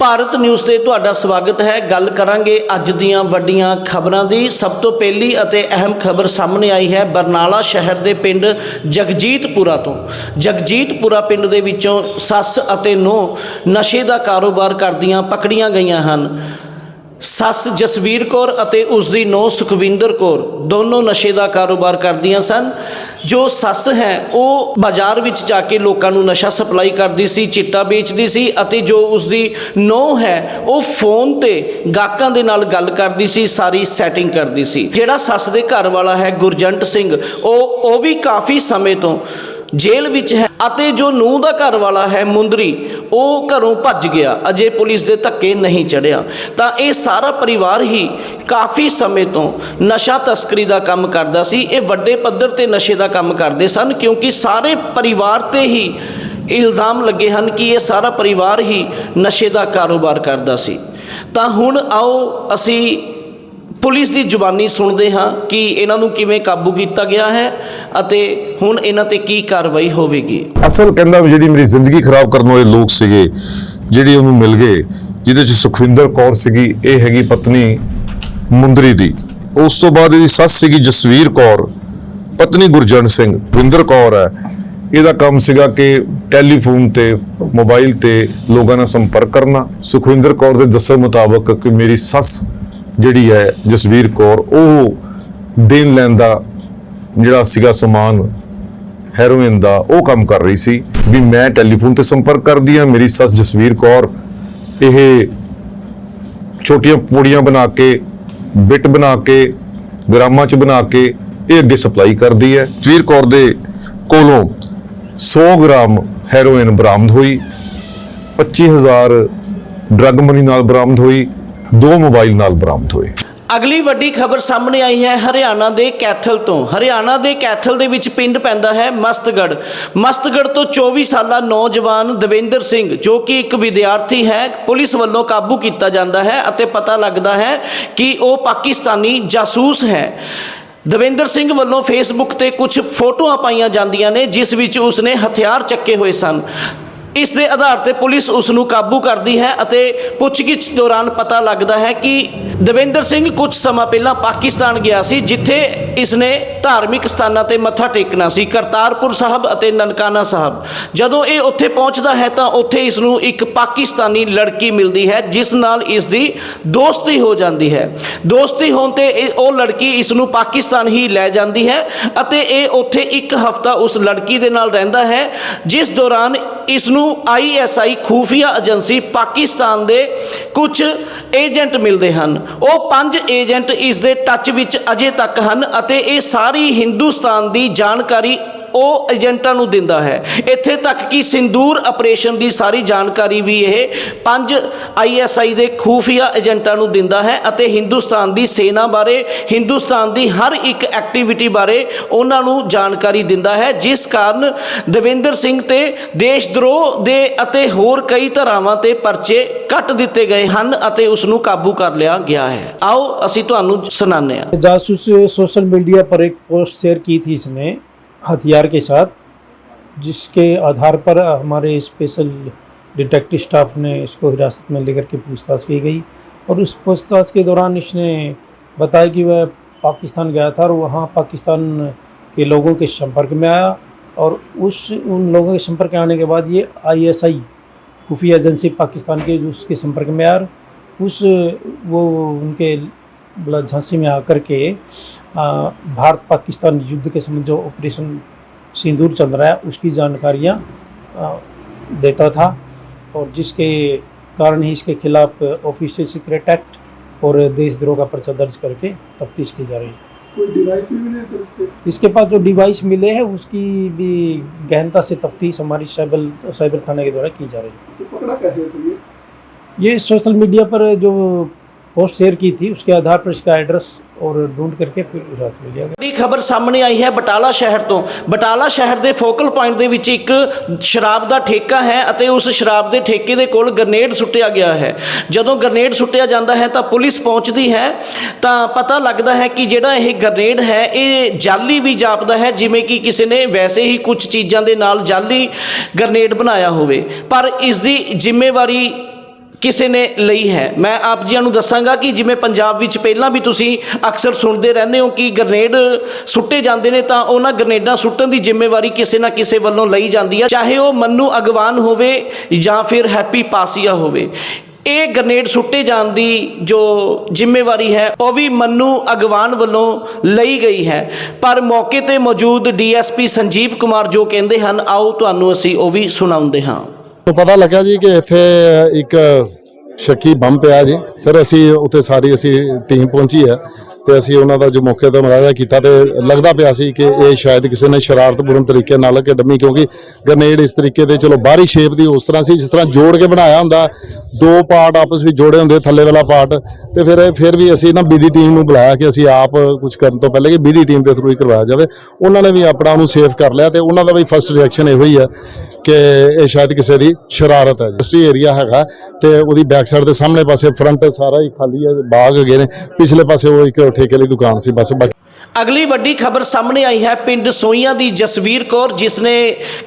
Bharat news ਤੇ ਤੁਹਾਡਾ ਸਵਾਗਤ ਹੈ। ਗੱਲ ਕਰਾਂਗੇ ਅੱਜ ਦੀਆਂ ਵੱਡੀਆਂ ਖਬਰਾਂ ਦੀ। ਸਭ ਤੋਂ ਪਹਿਲੀ ਅਤੇ ਅਹਿਮ ਖਬਰ ਸਾਹਮਣੇ ਆਈ ਹੈ ਬਰਨਾਲਾ ਸ਼ਹਿਰ ਦੇ ਪਿੰਡ ਜਗਜੀਤਪੁਰਾ ਤੋਂ। ਜਗਜੀਤਪੁਰਾ ਪਿੰਡ ਦੇ ਵਿੱਚੋਂ ਸੱਸ ਅਤੇ ਨੂੰਹ ਨਸ਼ੇ ਦਾ ਕਾਰੋਬਾਰ ਕਰਦੀਆਂ ਪਕੜੀਆਂ ਗਈਆਂ ਹਨ। ਸੱਸ ਜਸਵੀਰ ਕੌਰ ਅਤੇ ਉਸ ਦੀ ਨੂੰਹ ਸੁਖਵਿੰਦਰ ਕੌਰ ਦੋਨੋਂ ਨਸ਼ੇ ਦਾ ਕਾਰੋਬਾਰ ਕਰਦੀਆਂ ਸਨ। ਜੋ ਸੱਸ ਹੈ, ਉਹ ਬਾਜ਼ਾਰ ਵਿੱਚ ਜਾ ਕੇ ਲੋਕਾਂ ਨੂੰ ਨਸ਼ਾ ਸਪਲਾਈ ਕਰਦੀ ਸੀ, ਚਿੱਟਾ ਵੇਚਦੀ ਸੀ ਅਤੇ ਜੋ ਉਸ ਦੀ ਨੂੰਹ ਹੈ, ਉਹ ਫੋਨ ਤੇ ਗਾਹਕਾਂ ਦੇ ਨਾਲ ਗੱਲ ਕਰਦੀ ਸੀ, ਸਾਰੀ ਸੈਟਿੰਗ ਕਰਦੀ ਸੀ। ਜਿਹੜਾ ਸੱਸ ਦੇ ਘਰ ਵਾਲਾ ਹੈ, ਗੁਰਜੰਟ ਸਿੰਘ, ਉਹ ਉਹ ਵੀ ਕਾਫੀ ਸਮੇਂ ਤੋਂ ਜੇਲ੍ਹ ਵਿੱਚ ਹੈ ਅਤੇ ਜੋ ਨੂੰਹ ਦਾ ਘਰ ਵਾਲਾ ਹੈ ਮੁੰਦਰੀ, ਉਹ ਘਰੋਂ ਭੱਜ ਗਿਆ। ਅਜੇ ਪੁਲਿਸ ਦੇ ਧੱਕੇ ਨਹੀਂ ਚੜਿਆ ਤਾਂ ਇਹ ਸਾਰਾ ਪਰਿਵਾਰ ਹੀ ਕਾਫੀ ਸਮੇਂ ਤੋਂ ਨਸ਼ਾ ਤਸਕਰੀ ਦਾ ਕੰਮ ਕਰਦਾ ਸੀ। ਇਹ ਵੱਡੇ ਪੱਧਰ ਤੇ ਨਸ਼ੇ ਦਾ ਕੰਮ ਕਰਦੇ ਸਨ, ਕਿਉਂਕਿ ਸਾਰੇ ਪਰਿਵਾਰ ਤੇ ਹੀ ਇਲਜ਼ਾਮ ਲੱਗੇ ਹਨ ਕਿ ਇਹ ਸਾਰਾ ਪਰਿਵਾਰ ਹੀ ਨਸ਼ੇ ਦਾ ਕਾਰੋਬਾਰ ਕਰਦਾ ਸੀ। ਤਾਂ ਹੁਣ ਆਓ ਅਸੀਂ ਪੁਲਿਸ ਦੀ ਜ਼ੁਬਾਨੀ ਸੁਣਦੇ ਹਾਂ ਕਿ ਇਹਨਾਂ ਨੂੰ ਕਿਵੇਂ ਕਾਬੂ ਕੀਤਾ ਗਿਆ ਹੈ। ਅਤੇ ਹੁਣ ਇਹਨਾਂ ਤੇ ਕੀ ਕਾਰਵਾਈ ਹੋਵੇਗੀ? ਅਸਲ ਕਹਿੰਦਾ ਵੀ ਜਿਹੜੀ ਮੇਰੀ ਜ਼ਿੰਦਗੀ ਖਰਾਬ ਕਰਨ ਵਾਲੇ ਲੋਕ ਸੀਗੇ, ਜਿਹੜੇ ਉਹਨੂੰ ਮਿਲ ਗਏ, ਜਿਹਦੇ ਚ ਸੁਖਵਿੰਦਰ ਕੌਰ ਸੀਗੀ, ਇਹ ਹੈਗੀ ਪਤਨੀ ਮੁੰਦਰੀ ਦੀ। ਉਸ ਤੋਂ ਬਾਅਦ ਇਹਦੀ ਸੱਸ ਸੀਗੀ ਜਸਵੀਰ ਕੌਰ, ਪਤਨੀ ਗੁਰਜਨ ਸਿੰਘ ਵਿੰਦਰ ਕੌਰ ਹੈ। ਇਹਦਾ ਕੰਮ ਸੀਗਾ ਕਿ ਟੈਲੀਫੋਨ ਤੇ, ਮੋਬਾਈਲ ਤੇ ਲੋਕਾਂ ਨਾਲ ਸੰਪਰਕ ਕਰਨਾ। ਸੁਖਵਿੰਦਰ ਕੌਰ ਦੇ ਦੱਸਣ ਮੁਤਾਬਕ ਕਿ ਮੇਰੀ ਸੱਸ ਜਿਹੜੀ ਹੈ ਜਸਵੀਰ ਕੌਰ, ਉਹ ਦੇਣ ਲੈਣ ਦਾ ਜਿਹੜਾ ਸੀਗਾ ਸਮਾਨ ਹੈਰੋਇਨ ਦਾ, ਉਹ ਕੰਮ ਕਰ ਰਹੀ ਸੀ ਵੀ ਮੈਂ ਟੈਲੀਫੋਨ ਤੇ ਸੰਪਰਕ ਕਰਦੀ ਆ ਮੇਰੀ ਸੱਸ ਜਸਵੀਰ ਕੌਰ। ਇਹ ਛੋਟੀਆਂ ਪੂੜੀਆਂ ਬਣਾ ਕੇ, ਬਿੱਟ ਬਣਾ ਕੇ, ਗ੍ਰਾਮਾਂ ਚ ਬਣਾ ਕੇ ਇਹ ਅੱਗੇ ਸਪਲਾਈ ਕਰਦੀ ਹੈ। ਜਸਵੀਰ ਕੌਰ ਦੇ ਕੋਲੋਂ 100 ਗ੍ਰਾਮ ਹੈਰੋਇਨ ਬਰਾਮਦ ਹੋਈ 25000 ਡਰੱਗ ਮਨੀ ਨਾਲ ਬਰਾਮਦ ਹੋਈ, ਦੋ ਮੋਬਾਈਲ ਨਾਲ ਬਰਾਮਦ ਹੋਏ। ਅਗਲੀ ਵੱਡੀ ਖਬਰ ਸਾਹਮਣੇ ਆਈ ਹੈ ਹਰਿਆਣਾ ਦੇ ਕੈਥਲ ਤੋਂ। ਹਰਿਆਣਾ ਦੇ ਕੈਥਲ ਦੇ ਵਿੱਚ ਪਿੰਡ ਪੈਂਦਾ ਹੈ ਮਸਤਗੜ ਮਸਤਗੜ ਤੋਂ 24 ਸਾਲਾ ਨੌਜਵਾਨ ਦਵਿੰਦਰ ਸਿੰਘ, ਜੋ ਕਿ ਇੱਕ ਵਿਦਿਆਰਥੀ ਹੈ, ਪੁਲਿਸ ਵੱਲੋਂ ਕਾਬੂ ਕੀਤਾ ਜਾਂਦਾ ਹੈ ਅਤੇ ਪਤਾ ਲੱਗਦਾ ਹੈ ਕਿ ਉਹ ਪਾਕਿਸਤਾਨੀ ਜਾਸੂਸ ਹੈ। ਦਵਿੰਦਰ ਸਿੰਘ ਵੱਲੋਂ ਫੇਸਬੁੱਕ ਤੇ ਕੁਝ ਫੋਟੋਆਂ ਪਾਈਆਂ ਜਾਂਦੀਆਂ ਨੇ, ਜਿਸ ਵਿੱਚ ਉਸਨੇ ਹਥਿਆਰ ਚੱਕੇ ਹੋਏ ਸਨ। ਇਸ ਦੇ ਆਧਾਰ ਤੇ ਪੁਲਿਸ ਉਸ ਨੂੰ ਕਾਬੂ ਕਰਦੀ ਹੈ ਅਤੇ ਪੁੱਛਗਿੱਛ ਦੌਰਾਨ ਪਤਾ ਲੱਗਦਾ ਹੈ ਕਿ ਦਵਿੰਦਰ ਸਿੰਘ ਕੁਝ ਸਮਾਂ ਪਹਿਲਾਂ ਪਾਕਿਸਤਾਨ ਗਿਆ ਸੀ, ਜਿੱਥੇ ਇਸ ਨੇ ਧਾਰਮਿਕ ਸਥਾਨਾਂ ਤੇ ਮੱਥਾ ਟੇਕਣਾ ਸੀ, ਕਰਤਾਰਪੁਰ ਸਾਹਿਬ ਅਤੇ ਨਨਕਾਣਾ ਸਾਹਿਬ। ਜਦੋਂ ਇਹ ਉੱਥੇ ਪਹੁੰਚਦਾ ਹੈ ਤਾਂ ਉੱਥੇ ਇਸ ਨੂੰ ਇੱਕ ਪਾਕਿਸਤਾਨੀ ਲੜਕੀ ਮਿਲਦੀ ਹੈ, ਜਿਸ ਨਾਲ ਇਸ ਦੀ ਦੋਸਤੀ ਹੋ ਜਾਂਦੀ ਹੈ। ਦੋਸਤੀ ਹੋਣ ਤੇ ਉਹ ਲੜਕੀ ਇਸ ਨੂੰ ਪਾਕਿਸਤਾਨ ਹੀ ਲੈ ਜਾਂਦੀ ਹੈ ਅਤੇ ਇਹ ਉੱਥੇ ਇੱਕ ਹਫ਼ਤਾ ਉਸ ਲੜਕੀ ਦੇ ਨਾਲ ਰਹਿੰਦਾ ਹੈ, ਜਿਸ ਦੌਰਾਨ ਇਸ ਨੂੰ ਆਈਐਸਆਈ ਖੂਫੀਆ ਏਜੰਸੀ ਪਾਕਿਸਤਾਨ ਦੇ ਕੁਝ ਏਜੰਟ ਮਿਲਦੇ ਹਨ। ਉਹ ਪੰਜ ਏਜੰਟ ਇਸ ਦੇ ਟੱਚ ਵਿੱਚ ਅਜੇ ਤੱਕ ਹਨ ਅਤੇ ਇਹ ਸਾਰੀ ਹਿੰਦੁਸਤਾਨ ਦੀ ਜਾਣਕਾਰੀ ਉਹ ਏਜੰਟਾਂ ਨੂੰ ਦਿੰਦਾ ਹੈ ਇੱਥੇ ਤੱਕ ਕਿ ਸਿੰਦੂਰ ਆਪਰੇਸ਼ਨ ਦੀ ਸਾਰੀ ਜਾਣਕਾਰੀ ਵੀ ਇਹ ਪੰਜ ਆਈਐਸਆਈ ਦੇ ਖੂਫੀਆ ਏਜੰਟਾਂ ਨੂੰ ਦਿੰਦਾ ਹੈ ਅਤੇ ਹਿੰਦੁਸਤਾਨ ਦੀ ਸੈਨਾ ਬਾਰੇ ਹਿੰਦੁਸਤਾਨ ਦੀ ਹਰ ਇੱਕ ਐਕਟੀਵਿਟੀ ਬਾਰੇ ਉਹਨਾਂ ਨੂੰ ਜਾਣਕਾਰੀ ਦਿੰਦਾ ਹੈ ਜਿਸ ਕਾਰਨ ਦਵਿੰਦਰ ਸਿੰਘ ਤੇ ਦੇਸ਼ ਦਰੋਹ ਦੇ ਅਤੇ ਹੋਰ ਕਈ ਧਾਰਾਵਾਂ ਤੇ ਪਰਚੇ ਕੱਟ ਦਿੱਤੇ ਗਏ ਹਨ ਅਤੇ ਉਸ ਨੂੰ ਕਾਬੂ ਕਰ ਲਿਆ ਗਿਆ ਹੈ ਆਓ ਅਸੀਂ ਤੁਹਾਨੂੰ ਸੁਣਾਉਂਦੇ ਹਾਂ जासूस सोशल मीडिया पर एक पोस्ट शेयर की थी इसने हथियार के साथ, जिसके आधार पर हमारे स्पेशल डिटेक्टिव स्टाफ ने इसको हिरासत में लेकर के पूछताछ की गई और उस पूछताछ के दौरान इसने बताया कि वह पाकिस्तान गया था और वहाँ पाकिस्तान के लोगों के संपर्क में आया और उस, उन लोगों के संपर्क आने के बाद ये आईएसआई खुफिया एजेंसी पाकिस्तान के उसके संपर्क में आया, उस, वो उनके झांसी में आकर के भारत पाकिस्तान युद्ध के समय जो ऑपरेशन सिंदूर चल रहा है उसकी जानकारियाँ देता था और जिसके कारण ही इसके खिलाफ ऑफिशियल सीक्रेट एक्ट और देशद्रोह का पर्चा दर्ज करके तफ्तीश की जा रही है। कोई डिवाइस भी मिले तो इसके पास जो डिवाइस मिले हैं उसकी भी गहनता से तफ्तीश हमारी साइबर साइबर थाने के द्वारा की जा रही है। तो पकड़ा कैसे तो ये ये सोशल मीडिया पर जो पोस्ट शेयर की थी उसके आधार पर इसका एड्रेस और ढूंढ करके फिर हिरासत में लिया गया ਵੱਡੀ ਖਬਰ ਸਾਹਮਣੇ ਆਈ ਹੈ ਬਟਾਲਾ ਸ਼ਹਿਰ ਤੋਂ ਬਟਾਲਾ ਸ਼ਹਿਰ ਦੇ ਫੋਕਲ ਪੁਆਇੰਟ ਦੇ ਵਿੱਚ ਇੱਕ ਸ਼ਰਾਬ ਦਾ ਠੇਕਾ ਹੈ ਅਤੇ ਉਸ ਸ਼ਰਾਬ ਦੇ ਠੇਕੇ ਦੇ ਕੋਲ ਗ੍ਰਨੇਡ ਸੁੱਟਿਆ ਗਿਆ ਹੈ ਜਦੋਂ ਗ੍ਰਨੇਡ ਸੁੱਟਿਆ ਜਾਂਦਾ ਹੈ ਤਾਂ ਪੁਲਿਸ ਪਹੁੰਚਦੀ ਹੈ ਤਾਂ ਪਤਾ ਲੱਗਦਾ ਹੈ ਕਿ ਜਿਹੜਾ ਇਹ ਗ੍ਰਨੇਡ ਹੈ ਇਹ ਜਾਲੀ ਵੀ ਜਾਪਦਾ ਹੈ ਜਿਵੇਂ ਕਿ ਕਿਸੇ ਨੇ ਵੈਸੇ ਹੀ ਕੁਝ ਚੀਜ਼ਾਂ ਦੇ ਨਾਲ ਜਾਲੀ ਗ੍ਰਨੇਡ ਬਣਾਇਆ ਹੋਵੇ ਪਰ ਇਸ ਦੀ ਜ਼ਿੰਮੇਵਾਰੀ ਕਿਸੇ ਨੇ ਲਈ ਹੈ। ਮੈਂ ਆਪ ਜੀਆਂ ਨੂੰ ਦੱਸਾਂਗਾ ਕਿ ਜਿਵੇਂ ਪੰਜਾਬ ਵਿੱਚ ਪਹਿਲਾਂ ਵੀ ਤੁਸੀਂ ਅਕਸਰ ਸੁਣਦੇ ਰਹਿੰਦੇ ਹੋ ਕਿ ਗ੍ਰਨੇਡ ਸੁੱਟੇ ਜਾਂਦੇ ਨੇ, ਤਾਂ ਉਹਨਾਂ ਗ੍ਰਨੇਡਾਂ ਸੁੱਟਣ ਦੀ ਜ਼ਿੰਮੇਵਾਰੀ ਕਿਸੇ ਨਾ ਕਿਸੇ ਵੱਲੋਂ ਲਈ ਜਾਂਦੀ ਹੈ ਚਾਹੇ ਉਹ ਮੰਨੂ ਅਗਵਾਨ ਹੋਵੇ ਜਾਂ ਫਿਰ ਹੈਪੀ ਪਾਸੀਆ ਹੋਵੇ। ਇਹ ਗ੍ਰਨੇਡ ਸੁੱਟੇ ਜਾਣ ਦੀ ਜੋ ਜ਼ਿੰਮੇਵਾਰੀ ਹੈ, ਉਹ ਵੀ ਮੰਨੂ ਅਗਵਾਨ ਵੱਲੋਂ ਲਈ ਗਈ ਹੈ। ਪਰ ਮੌਕੇ ਤੇ ਮੌਜੂਦ ਡੀਐਸਪੀ ਸੰਜੀਵ ਕੁਮਾਰ ਜੋ ਕਹਿੰਦੇ ਹਨ, ਆਓ ਤੁਹਾਨੂੰ ਅਸੀਂ ਉਹ ਵੀ ਸੁਣਾਉਂਦੇ ਹਾਂ। ਤੋਂ ਪਤਾ ਲੱਗਾ ਜੀ ਕਿ ਇੱਥੇ ਇੱਕ ਸ਼ੱਕੀ ਬੰਬ ਪਿਆ ਜੀ। ਫਿਰ ਅਸੀਂ ਉੱਥੇ ਸਾਰੀ ਅਸੀਂ ਟੀਮ ਪਹੁੰਚੀ ਹੈ ਤੇ ਅਸੀਂ ਉਹਨਾਂ ਦਾ ਜੋ ਮੌਕੇ ਤੇ ਮੁਲਾਜ਼ਾ ਕੀਤਾ ਤੇ ਲੱਗਦਾ ਪਿਆ ਸੀ ਕਿ ਇਹ ਸ਼ਾਇਦ ਕਿਸੇ ਨੇ ਸ਼ਰਾਰਤਪੂਰਨ ਤਰੀਕੇ ਨਾਲ ਕਿ ਡੰਮੀ ਕਿਉਂਕਿ ਗ੍ਰਨੇਡ ਇਸ ਤਰੀਕੇ ਦੇ ਚਲੋ ਬਾਹਰੀ ਸ਼ੇਪ ਦੀ ਉਸ ਤਰ੍ਹਾਂ ਸੀ, ਜਿਸ ਤਰ੍ਹਾਂ ਜੋੜ ਕੇ ਬਣਾਇਆ ਹੁੰਦਾ। ਦੋ ਪਾਰਟ ਆਪਸ ਵਿੱਚ ਜੋੜੇ ਹੁੰਦੇ ਥੱਲੇ ਵਾਲਾ ਪਾਰਟ ਤੇ ਫਿਰ ਫਿਰ ਵੀ ਅਸੀਂ ਨਾ ਬੀਡੀ ਟੀਮ ਨੂੰ ਬੁਲਾਇਆ ਕਿ ਅਸੀਂ ਆਪ ਕੁਝ ਕਰਨ ਤੋਂ ਪਹਿਲੇ ਕਿ ਬੀਡੀ ਟੀਮ ਦੇ ਥਰੂ ਹੀ ਕਰਵਾਇਆ ਜਾਵੇ। ਉਹਨਾਂ ਨੇ ਵੀ ਆਪਣਾ ਉਹਨੂੰ ਸੇਫ ਕਰ ਲਿਆ ਤੇ ਉਹਨਾਂ ਦਾ ਵੀ ਫਸਟ ਰਿਐਕਸ਼ਨ ਇਹੋ ਹੀ ਹੈ ਕਿ ਇਹ ਸ਼ਾਇਦ ਕਿਸੇ ਦੀ ਸ਼ਰਾਰਤ ਹੈ ਇੰਡਸਟਰੀ ਏਰੀਆ ਹੈਗਾ ਤੇ ਉਹਦੀ ਬੈਕ ਸਾਈਡ ਦੇ ਸਾਹਮਣੇ ਪਾਸੇ ਫਰੰਟ ਸਾਰਾ ਹੀ ਖਾਲੀ ਹੈ, ਬਾਗ ਹੈਗੇ ਨੇ। ਪਿਛਲੇ ਪਾਸੇ ਉਹ ਇੱਕ ਠੇਕੇ ਲਈ ਦੁਕਾਨ ਸੀ, ਬਸ ਬਾਕੀ ਅਗਲੀ ਵੱਡੀ ਖਬਰ ਸਾਹਮਣੇ ਆਈ ਹੈ, ਪਿੰਡ ਸੋਈਆਂ ਦੀ ਜਸਵੀਰ ਕੌਰ ਜਿਸ ਨੇ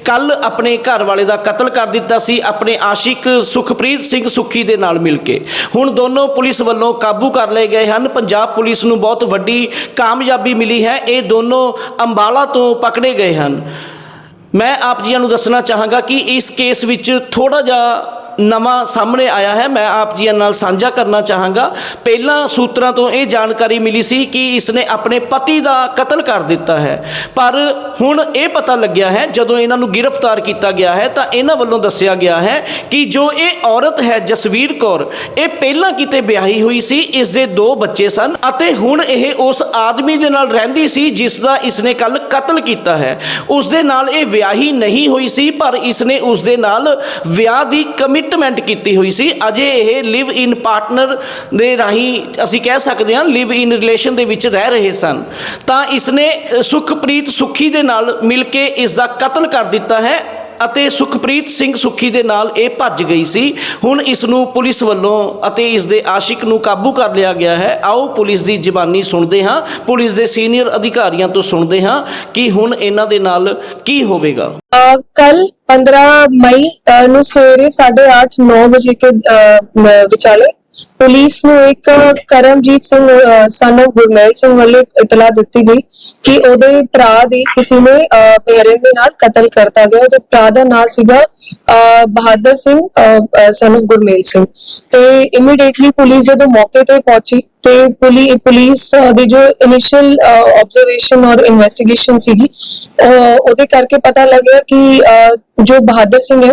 ਕੱਲ ਆਪਣੇ ਘਰ ਵਾਲੇ ਦਾ ਕਤਲ ਕਰ ਦਿੱਤਾ ਸੀ, ਆਪਣੇ ਆਸ਼ਿਕ ਸੁਖਪ੍ਰੀਤ ਸਿੰਘ ਸੁੱਖੀ ਦੇ ਨਾਲ ਮਿਲ ਕੇ। ਹੁਣ ਦੋਨੋਂ ਪੁਲਿਸ ਵੱਲੋਂ ਕਾਬੂ ਕਰ ਲਏ ਗਏ ਹਨ। ਪੰਜਾਬ ਪੁਲਿਸ ਨੂੰ ਬਹੁਤ ਵੱਡੀ ਕਾਮਯਾਬੀ ਮਿਲੀ ਹੈ। ਇਹ ਦੋਨੋਂ ਅੰਬਾਲਾ ਤੋਂ ਪਕੜੇ ਗਏ ਹਨ। ਮੈਂ ਆਪ ਜੀਆਂ ਨੂੰ ਦੱਸਣਾ ਚਾਹਾਂਗਾ ਕਿ ਇਸ ਕੇਸ ਵਿੱਚ ਥੋੜਾ ਜਿਹਾ ਨਵਾਂ ਸਾਹਮਣੇ ਆਇਆ ਹੈ। ਮੈਂ ਆਪ ਜੀਆਂ ਨਾਲ ਸਾਂਝਾ ਕਰਨਾ ਚਾਹਾਂਗਾ। ਪਹਿਲਾਂ ਸੂਤਰਾਂ ਤੋਂ ਇਹ ਜਾਣਕਾਰੀ ਮਿਲੀ ਸੀ ਕਿ ਇਸਨੇ ਆਪਣੇ ਪਤੀ ਦਾ ਕਤਲ ਕਰ ਦਿੱਤਾ ਹੈ। ਪਰ ਹੁਣ ਇਹ ਪਤਾ ਲੱਗਿਆ ਹੈ, ਜਦੋਂ ਇਹਨਾਂ ਨੂੰ ਗ੍ਰਿਫਤਾਰ ਕੀਤਾ ਗਿਆ ਹੈ, ਤਾਂ ਇਹਨਾਂ ਵੱਲੋਂ ਦੱਸਿਆ ਗਿਆ ਹੈ ਕਿ ਜੋ ਇਹ ਔਰਤ ਹੈ, ਜਸਵੀਰ ਕੌਰ, ਇਹ ਪਹਿਲਾਂ ਕਿਤੇ ਵਿਆਹੀ ਹੋਈ ਸੀ ਇਸ ਦੇ ਦੋ ਬੱਚੇ ਸਨ ਅਤੇ ਹੁਣ ਇਹ ਉਸ ਆਦਮੀ ਦੇ ਨਾਲ ਰਹਿੰਦੀ ਸੀ, ਜਿਸ ਦਾ ਇਸਨੇ ਕੱਲ ਕਤਲ ਕੀਤਾ ਹੈ। ਉਸ ਦੇ ਨਾਲ ਇਹ ਵਿਆਹੀ ਨਹੀਂ ਹੋਈ ਸੀ, ਪਰ ਇਸਨੇ ਉਸ ਦੇ ਨਾਲ ਵਿਆਹ ਦੀ ਕਮਿਟਮੈਂਟ ਕੀਤੀ ਹੋਈ ਸੀ ਅਜੇ ਇਹ ਲਿਵ ਇਨ ਪਾਰਟਨਰ ਦੇ ਰਾਹੀਂ ਅਸੀਂ ਕਹਿ ਸਕਦੇ ਹਾਂ ਲਿਵ ਇਨ ਰਿਲੇਸ਼ਨ ਦੇ ਵਿੱਚ ਰਹਿ ਰਹੇ ਸਨ। ਤਾਂ ਇਸਨੇ ਅ, ਸੁਖਪ੍ਰੀਤ ਸੁਖੀ ਦੇ ਨਾਲ ਮਿਲ ਕੇ ਇਸ ਦਾ ਕਤਲ ਕਰ ਦਿੱਤਾ ਹੈ। ਅਤੇ ਸੁਖਪ੍ਰੀਤ ਸਿੰਘ ਸੁਖੀ ਦੇ ਨਾਲ ਇਹ ਭੱਜ ਗਈ ਸੀ। ਹੁਣ ਇਸ ਨੂੰ ਪੁਲਿਸ ਵੱਲੋਂ ਅਤੇ ਇਸ ਦੇ ਆਸ਼ਿਕ ਨੂੰ ਕਾਬੂ ਕਰ ਲਿਆ ਗਿਆ ਹੈ। ਆਓ ਪੁਲਿਸ ਦੀ ਜ਼ਬਾਨੀ ਸੁਣਦੇ ਹਾਂ। ਪੁਲਿਸ ਦੇ ਸੀਨੀਅਰ ਅਧਿਕਾਰੀਆਂ ਤੋਂ ਸੁਣਦੇ ਹਾਂ ਕਿ ਹੁਣ ਇਹਨਾਂ ਦੇ ਨਾਲ ਕੀ ਹੋਵੇਗਾ। ਕੱਲ 15 ਮਈ ਨੂੰ ਸਵੇਰੇ 8:30 9 ਵਜੇ ਕੇ ਵਿਚਾਲੇ ਪੁਲਿਸ ਨੂੰ ਇੱਕ ਕਰਮਜੀਤ ਸਿੰਘ ਸਨ of ਗੁਰਮੇਲ ਸਿੰਘ ਵੱਲੋਂ ਇੱਕ ਇਤਲਾਹ ਦਿੱਤੀ ਗਈ ਕਿ ਉਹਦੇ ਭਰਾ ਦੀ ਕਿਸੇ ਨੇ ਪੇਰੈਂਟ ਦੇ ਨਾਲ ਕਤਲ ਕਰਤਾ ਗਿਆ। ਉਹਦੇ ਭਰਾ ਦਾ ਨਾਮ ਸੀਗਾ ਬਹਾਦਰ ਸਿੰਘ ਸਨ of ਗੁਰਮੇਲ ਸਿੰਘ। ਤੇ ਇਮੀਡੀਏਟਲੀ ਪੁਲਿਸ ਜਦੋਂ ਮੌਕੇ ਤੇ ਪਹੁੰਚੀ ਤੇ ਪੁਲੀ, ਪੁਲਿਸ ਦੀ ਜੋ ਇਨੀਸ਼ੀਅਲ ਆਬਜ਼ਰਵੇਸ਼ਨ ਔਰ ਇਨਵੈਸਟੀਗੇਸ਼ਨ ਸੀਗੀ ਉਹਦੇ ਕਰਕੇ ਪਤਾ ਲੱਗਿਆ ਕਿ ਜੋ ਬਹਾਦਰ ਸਿੰਘ ਹੈ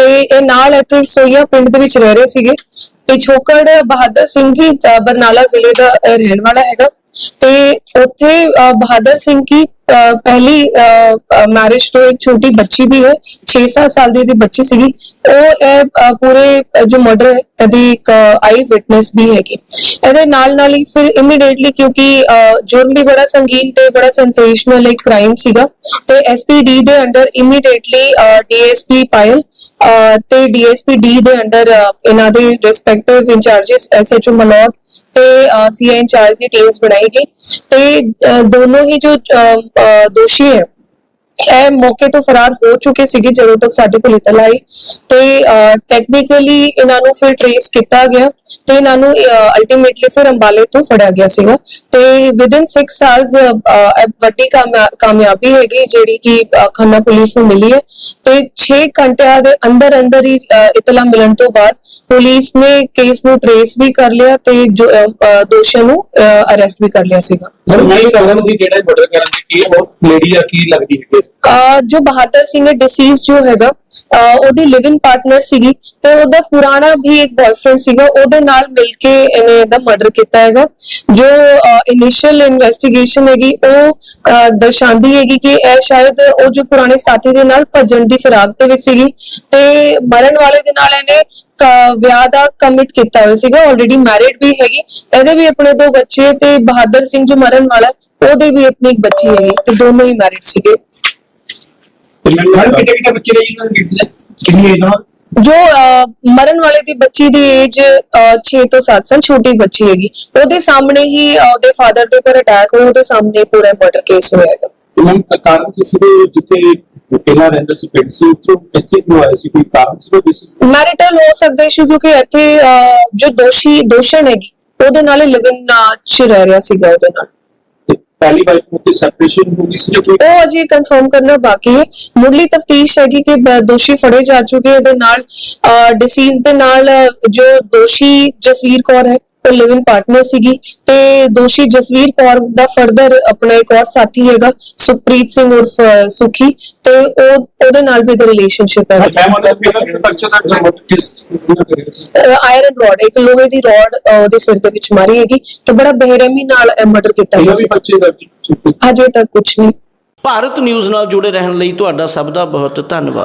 ਤੇ ਇਹ ਨਾਲ ਇੱਥੇ ਸੋਈਆ ਪਿੰਡ ਦੇ ਵਿੱਚ ਰਹਿ ਰਹੇ ਸੀਗੇ। ਪਿਛੋਕੜ ਬਹਾਦਰ ਸਿੰਘ ਹੀ ਬਰਨਾਲਾ ਜ਼ਿਲ੍ਹੇ ਦਾ ਰਹਿਣ ਵਾਲਾ ਹੈਗਾ। ਤੇ ਉੱਥੇ ਬਹਾਦਰ ਸਿੰਘ ਕੀ ਪਹਿਲੀ ਮੈਰਿਜ ਤੋਂ ਇੱਕ ਛੋਟੀ ਬੱਚੀ ਵੀ ਹੈ 6-7 ਸਾਲ ਦੀ ਇਹਦੀ ਬੱਚੀ ਸੀਗੀ। ਉਹ ਇਹ ਪੂਰੇ ਜੋ ਮਰਡਰ ਇਹਦੀ ਇੱਕ ਆਈ ਵਿਟਨੈਸ ਵੀ ਹੈਗੀ। ਇਹਦੇ ਨਾਲ ਨਾਲ ਹੀ ਫਿਰ ਇਮੀਡੀਏਟਲੀ ਕਿਉਂਕਿ ਜੁਰਮ ਵੀ ਬੜਾ ਸੰਗੀਨ ਤੇ ਬੜਾ ਸੈਂਸੇਸ਼ਨਲ ਇੱਕ ਕ੍ਰਾਈਮ ਸੀਗਾ ਤੇ ਐਸਪੀਡੀ ਦੇ ਅੰਡਰ ਇਮੀਡੀਏਟਲੀ ਡੀਐਸਪੀ ਪਾਇਲ ਤੇ ਡੀਐਸਪੀ ਡੀ ਦੇ ਅੰਡਰ ਅ, ਇਹਨਾਂ ਦੇ ਰਿਸਪੈਕਟਿਵ ਇੰਚਾਰजेस ਐਸਐਚਓ ਮਨੋਜ ਤੇ ਸੀਆਈ ਇੰਚਾਰਜ ਦੀ ਟੀਮਸ ਬਣਾਈ ਗਈ। ਤੇ ਅ, ਦੋਨੋਂ ਹੀ ਜੋ ਦੋਸ਼ੀ ਹੈ। ਇਹ ਮੌਕੇ ਤੋਂ ਫਰਾਰ ਹੋ ਚੁੱਕੇ ਸੀਗੇ ਜਦੋਂ ਤੱਕ ਸਾਡੇ ਕੋਲ ਇਤਲਾ ਆਈ। ਤੇ ਟੈਕਨੀਕਲੀ ਇਹਨਾਂ ਨੂੰ ਫਿਰ ਟ੍ਰੇਸ ਕੀਤਾ ਗਿਆ ਤੇ ਇਹਨਾਂ ਨੂੰ ਅਲਟੀਮੇਟਲੀ ਫਿਰ ਅੰਬਾਲੇ ਤੋਂ ਫੜਿਆ ਗਿਆ ਸੀਗਾ। ਤੇ ਵਿਦਿਨ 6 ਆਵਰਸ ਵੱਡੀ ਕਾਮਯਾਬੀ ਹੈਗੀ ਜਿਹੜੀ ਕਿ ਖੰਨਾ ਪੁਲਿਸ ਨੂੰ ਮਿਲੀ ਹੈ। ਤੇ 6 ਘੰਟਿਆਂ ਦੇ ਅੰਦਰ ਅੰਦਰ ਹੀ ਇਤਲਾ ਮਿਲਣ ਤੋਂ ਬਾਅਦ ਪੁਲਿਸ ਨੇ ਕੇਸ ਨੂੰ ਟ੍ਰੇਸ ਵੀ ਕਰ ਲਿਆ ਤੇ ਜੋ ਦੋਸ਼ੀਆਂ ਨੂੰ ਅਰੈਸਟ ਵੀ ਕਰ ਲਿਆ ਸੀਗਾ। ਸਰ ਮੈਂ ਇਹ ਕਹਾਂਗਾ ਸੀ ਜਿਹੜਾ ਮਰਡਰ ਕਰਨ ਦੀ ਕੀ ਉਹ ਲੇਡੀ ਆ ਕੀ ਲੱਗਦੀ ਹੈ ਅਹ ਜੋ ਬਹਾਦਰ ਸਿੰਘ ਡਿਸੀਜ਼ ਜੋ ਹੈਗਾ ਅਹ ਉਹਦੀ ਲਿਵ ਪਾਰਟਨਰ ਸੀਗੀ ਤੇ ਉਹਦਾ ਪੁਰਾਣਾ ਵੀ ਇੱਕ ਬॉयਫ੍ਰੈਂਡ ਸੀਗਾ ਉਹਦੇ ਨਾਲ ਮਿਲ ਕੇ ਇਹਨੇ ਇਹਦਾ ਮਰਡਰ ਕੀਤਾ ਹੈਗਾ। ਜੋ ਇਨੀਸ਼ੀਅਲ ਇਨਵੈਸਟੀਗੇਸ਼ਨ ਹੈਗੀ ਉਹ ਅਹ, ਦਰਸਾਉਂਦੀ ਹੈਗੀ ਕਿ ਇਹ ਸ਼ਾਇਦ ਉਹ ਜੋ ਪੁਰਾਣੇ ਸਾਥੀ ਦੇ ਨਾਲ ਭੱਜਣ ਦੀ ਫਿਰਾਕ ਦੇ ਵਿੱਚ ਸੀਗੀ ਤੇ ਮਰਨ ਵਾਲੇ ਦੇ ਨਾਲ ਇਹਨੇ ਵਿਆਹ ਦਾ ਕਮਿਟ ਕੀਤਾ ਹੋਇਆ ਸੀਗਾ ਆਲਰੇਡੀ ਮੈਰਿਡ ਵੀ ਹੈਗੀ। ਇਹਦੇ ਵੀ ਆਪਣੇ ਦੋ ਬੱਚੇ ਤੇ ਬਹਾਦਰ ਸਿੰਘ ਜੋ ਮਰਨ ਵਾਲਾ ਉਹਦੇ ਵੀ ਆਪਣੀ ਇੱਕ ਬੱਚੀ ਹੈਗੀ ਤੇ ਦੋਨੋਂ ਹੀ ਮੈਰਿਡ ਸੀਗੇ। ਕਿਤੇ ਕਿਤੇ ਬੱਚੇ ਨੇ ਇਹਨਾਂ ਦੇ ਵਿੱਚ ਕਿੰਨੀ ਏਜ ਹੋਣਾ ਜੋ ਅਹ, ਮਰਨ ਵਾਲੇ ਦੀ ਬੱਚੀ ਦੀ ਏਜ 6 ਤੋਂ 7 ਸਾਲ ਛੋਟੀ ਬੱਚੀ ਹੈਗੀ। ਉਹਦੇ ਸਾਹਮਣੇ ਹੀ ਅਹ, ਉਹਦੇ ਫਾਦਰ ਦੇ ਪਰ ਅਟੈਕ ਹੋਇਆ ਉਹਦੇ ਸਾਹਮਣੇ ਪੂਰਾ ਮਰਡਰ ਕੇਸ ਹੋਇਆ ਹੈਗਾ। ਤੇ ਮੈਂ ਕਾਰਨ ਕਿਸੇ ਦੇ ਜਿੱਥੇ ਪਹਿਲਾਂ ਰਹਿੰਦਾ ਸੀ ਪਿੰਡ ਸੀ ਉੱਥੋਂ ਇੱਥੇ ਕਿਉਂ ਆਇਆ ਸੀ ਕੋਈ ਕਾਰਨ ਸੀ ਕੋਈ ਬੇਸਿਸ ਮੈਰਿਟਲ ਹੋ ਸਕਦਾ ਇਸ਼ੂ ਕਿਉਂਕਿ ਇੱਥੇ ਅਹ, ਜੋ ਦੋਸ਼ੀ ਦੋਸ਼ਣ ਹੈਗੀ ਉਹਦੇ ਨਾਲ ਲਿਵ ਇਨ ਚ ਰਹਿ ਰਿਹਾ ਸੀਗਾ ਉਹਦੇ ਨਾਲ। ਤੇ ਪਹਿਲੀ ਵਾਈਫ ਨੂੰ ਤੇ ਸੈਪਰੇਸ਼ਨ ਹੋ ਗਈ ਸੀ ਜਾਂ ਕੋਈ? ਉਹ ਅਜੇ ਕੰਫਰਮ ਕਰਨਾ ਬਾਕੀ ਹੈ। ਮੁੱਢਲੀ ਤਫਤੀਸ਼ ਹੈਗੀ ਕਿ ਬ- ਦੋਸ਼ੀ ਫੜੇ ਜਾ ਚੁੱਕੇ ਇਹਦੇ ਨਾਲ ਡਿਸੀਜ਼ ਦੇ ਨਾਲ ਅਹ, ਜੋ ਦੋਸ਼ੀ ਜਸਵੀਰ ਕੌਰ ਹੈ ਉਹ ਲਿਵ ਇਨ ਪਾਰਟਨਰ ਸੀਗੀ ਤੇ ਦੋਸ਼ੀ ਜਸਵੀਰ ਕੌਰ ਦਾ ਫਰਦਰ ਆਪਣਾ ਇੱਕ ਹੋਰ ਸਾਥੀ ਹੈਗਾ ਸੁਖਪ੍ਰੀਤ ਸਿੰਘ ਉਰਫ ਸੁਖੀ ਤੇ ਉਹ ਉਹਦੇ ਨਾਲ ਵੀ ਇਹਦਾ ਰਿਲੇਸ਼ਨਸ਼ਿਪ ਹੈ। ਦੇ ਦਾ ਆਇਰਨ ਰੋਡ ਇੱਕ ਲੋਹੇ ਦੀ ਰੋਡ ਉਹਦੇ ਸਿਰ ਦੇ ਵਿੱਚ ਮਾਰੀ ਹੈਗੀ ਤੇ ਬੜਾ ਬੇਰਹਿਮੀ ਨਾਲ ਮਰਡਰ ਕੀਤਾ ਗਿਆ ਸੀ ਦਾ ਅਜੇ ਤੱਕ ਕੁਝ ਨਹੀਂ। ਭਾਰਤ ਨਿਊਜ਼ ਨਾਲ ਜੁੜੇ ਰਹਿਣ ਲਈ ਤੁਹਾਡਾ ਸਭ ਦਾ ਬਹੁਤ ਧੰਨਵਾਦ।